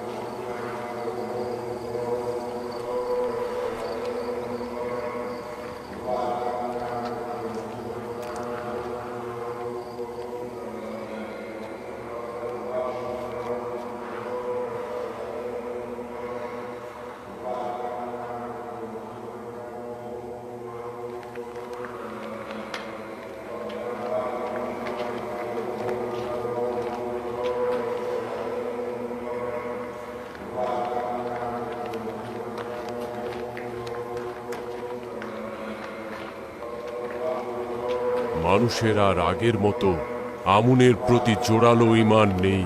you মানুষের আর আগের মতো আমুনের প্রতি জোরালো ইমান নেই।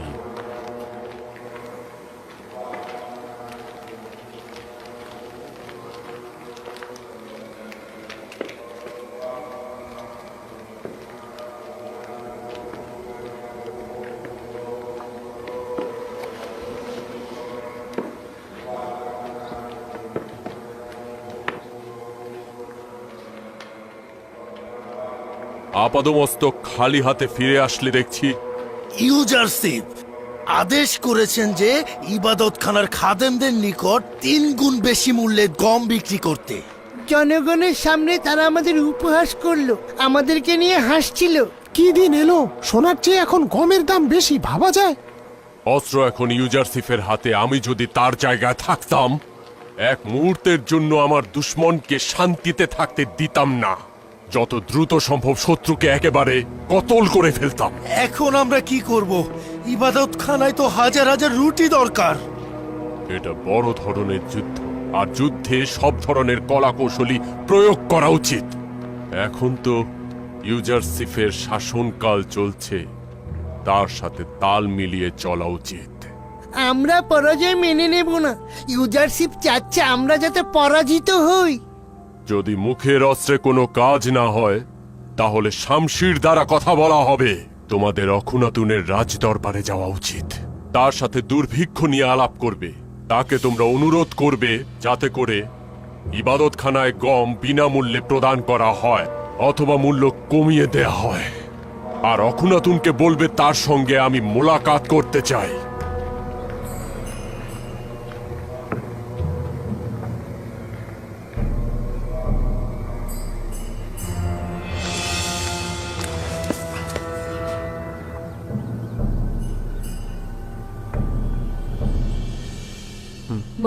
আপাদমস্তক খালি হাতে ফিরে আসলে দেখছি। ইউজারশিপ আদেশ করেছেন যে ইবাদতখানার খাদেমদের নিকট তিন গুণ বেশি মূল্যে গম বিক্রি করতে। জনগণের সামনে তারা আমাদের উপহাস করল আমাদেরকে নিয়ে হাসছিল। কি দিন এলো? সোনার চেয়ে এখন গমের দাম বেশি ভাবা যায়? অস্ত্র এখন ইউজারসিফের হাতে আমি যদি তার জায়গায় থাকতাম এক মুহূর্তের জন্য আমার দুশ্মনকে শান্তিতে থাকতে দিতাম না। যত দ্রুত সম্ভব শত্রুকে একেবারে কতল করে ফেলতাম। এখন আমরা কি করব? ইবাদতখানায় তো হাজার হাজার রুটি দরকার। এটা বড় ধরনের যুদ্ধ আর যুদ্ধে সব ধরনের কলা কৌশলী প্রয়োগ করা উচিত। এখন তো ইউজারসিফের শাসনকাল চলছে তার সাথে তাল মিলিয়ে চলা উচিত। আমরা পরাজয় মেনে নেব না। ইউজারশিপ চাচ্ছে আমরা যাতে পরাজিত হই। যদি মুখের অস্ত্রে কোনো কাজ না হয়, তাহলে শামশির দ্বারা কথা বলা হবে। তোমাদের অখুনাতুনের রাজ দরবারে যাওয়া উচিত। তার সাথে দুর্ভিক্ষ নিয়ে আলাপ করবে। তাকে তোমরা অনুরোধ করবে যাতে করে ইবাদতখানায় গম বিনামূল্যে প্রদান করা হয়, অথবা মূল্য কমিয়ে দেয়া হয়। আর অখুনাতুনকে বলবে তার সঙ্গে আমি মোলাকাত করতে চাই।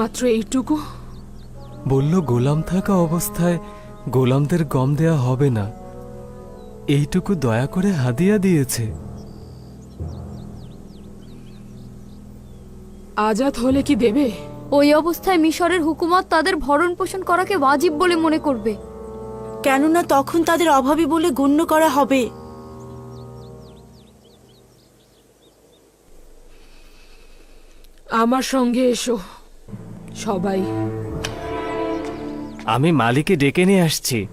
মাত্র এইটুকু? বলল গোলাম থাকা অবস্থায় গোলামদের গম দেয়া হবে না। এইটুকু দয়া করে হাদিয়া দিয়েছে। আজাদ হলে কি দেবে? ওই অবস্থায় মিশরের হুকুমত তাদের ভরণ পোষণ করাকে ওয়াজিব বলে মনে করবে। কেননা তখন তাদের অভাবী বলে গণ্য করা হবে। আমার সঙ্গে এসো। সবাই। আমি মালিকে ডেকে নিয়ে আসছি।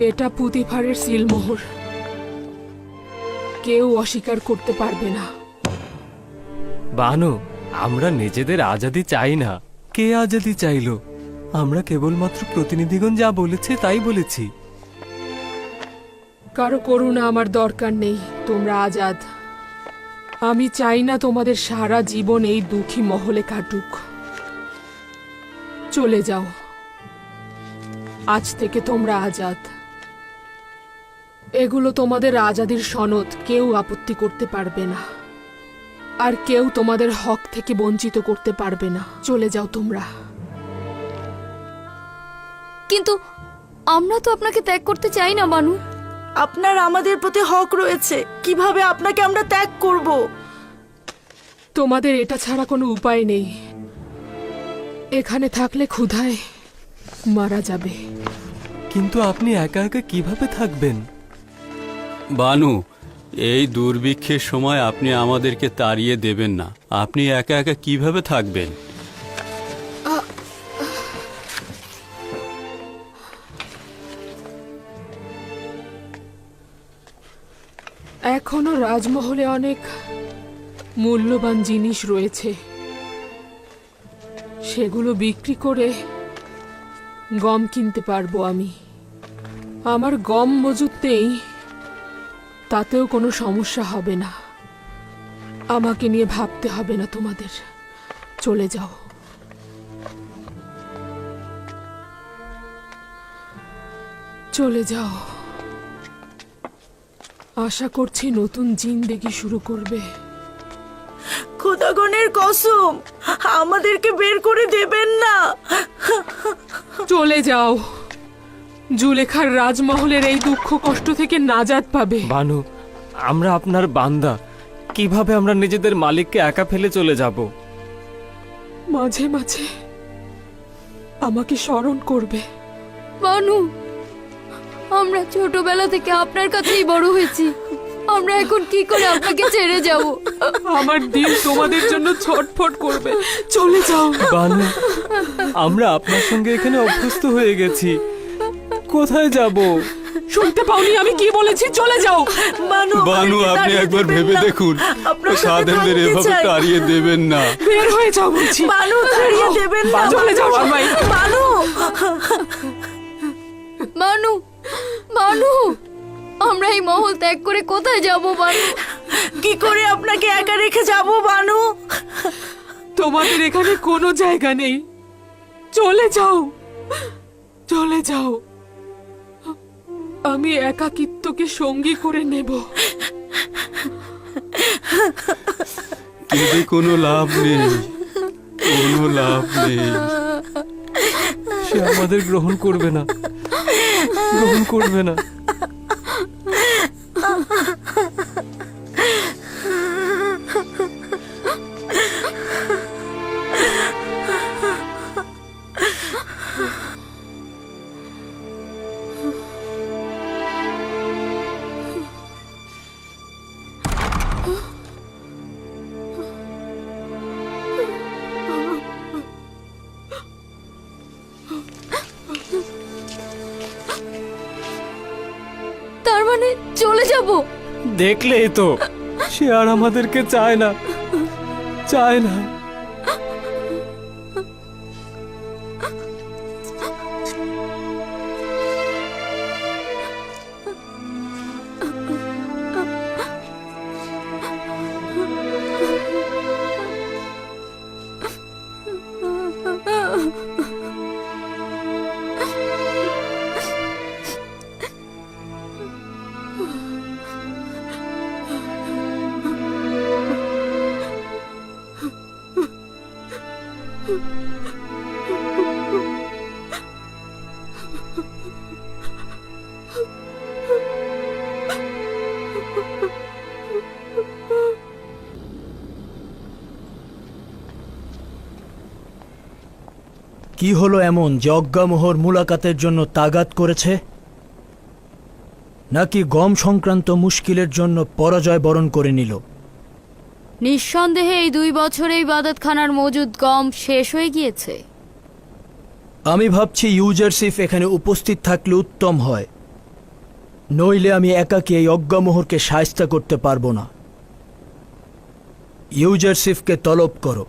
এটা পুতিফারের সিলমোহর। কেউ অস্বীকার করতে পারবে না। বানু আমরা নিজেদের আজাদি চাই না। কে আজাদি চাইলো? আমরা কেবলমাত্র প্রতিনিধিগণ যা বলেছে তাই বলেছি। কারও করুণা আমার দরকার নেই তোমরা আজাদ। আমি চাই না তোমাদের সারা জীবন এই দুঃখী মহলে কাটুক। চলে যাও। আজ থেকে তোমরা আজাদ। এগুলো তোমাদের আজাদির সনদ কেউ আপত্তি করতে পারবে না। আর কেউ তোমাদের হক থেকে বঞ্চিত করতে পারবে না। চলে যাও তোমরা। কিন্তু আমরা তো আপনাকে ত্যাগ করতে চাই না বানু আপনার আমাদের প্রতি হক রয়েছে। কীভাবে আপনাকে আমরা ত্যাগ করব? তোমাদের এটা ছাড়া কোনো উপায় নেই। এখানে থাকলে ক্ষুধায় মারা যাবে। কিন্তু আপনি একা একা কীভাবে থাকবেন? বানু, এই দুর্ভিক্ষের সময় আপনি আমাদেরকে তাড়িয়ে দেবেন না। আপনি একা একা কীভাবে থাকবেন? এখনও রাজমহলে অনেক মূল্যবান জিনিস রয়েছে। সেগুলো বিক্রি করে গম কিনতে পারব আমি। আমার গম মজুত নেই। তাতেও কোনো সমস্যা হবে না। আমাকে নিয়ে ভাবতে হবে না তোমাদের। চলে যাও। চলে যাও। আশা করছি নতুন জিন্দেগি শুরু করবে। খোদাগণের কসম আমাদেরকে বের করে দেবেন না। চলে যাও। জুলেখার রাজমহলের এই দুঃখ কষ্ট থেকে নাজাত পাবে। বানু আমরা আপনার বান্দা। কীভাবে আমরা নিজেদের মালিককে একা ফেলে চলে যাব? মাঝে মাঝে আমাকে স্মরণ করবে। বানু আমরা ছোটবেলা থেকে আপনার কাছেই বড় হয়েছি। আমরা এখন কি করে আপনাকে ছেড়ে যাব? আমার দিন তোমাদের জন্য ছটফট করবে। চলে যাও। বানু আমরা আপনার সঙ্গে এখানে অভ্যস্ত হয়ে গেছি। কোথায় যাব? শুনতে পাওনি আমি কি বলেছি? চলে যাও। বানু বানু আপনি একবার ভেবে দেখুন খাদেমদের এভাবে তাড়িয়ে দেবেন না। বের হয়ে যাও বলছি। বানু তাড়িয়ে দেবেন না। চলে যাও সবাই বানু। বানু বানু আমরা এই মহল ত্যাগ করে কোথায় যাব বানু? কি করে আপনাকে একা রেখে যাব বানু? তোমাদের এখানে কোনো জায়গা নেই। চলে যাও। চলে যাও। আমি একাকিত্বকে সঙ্গী করে নেব। কিন্তু কোনো লাভ নেই। কোনো লাভ নেই। সে আমাদের গ্রহণ করবে না। গ্রহণ করবে না। চলে যাব। দেখলেই তো সে আর আমাদেরকে চায় না চায় না। কি হলো এমন যে অজ্ঞামোহর মুলাকাতের জন্য তাগাত করেছে? নাকি গম সংক্রান্ত মুশকিলের জন্য পরাজয় বরণ করে নিল? নিঃসন্দেহে এই দুই বছরেই ইবাদতখানার মজুদ গম শেষ হয়ে গিয়েছে। আমি ভাবছি ইউজারসিফ এখানে উপস্থিত থাকলে উত্তম হয়। নইলে আমি একাকে এই অজ্ঞামোহরকে সায়স্তা করতে পারব না। ইউজারসিফকে তলব করো।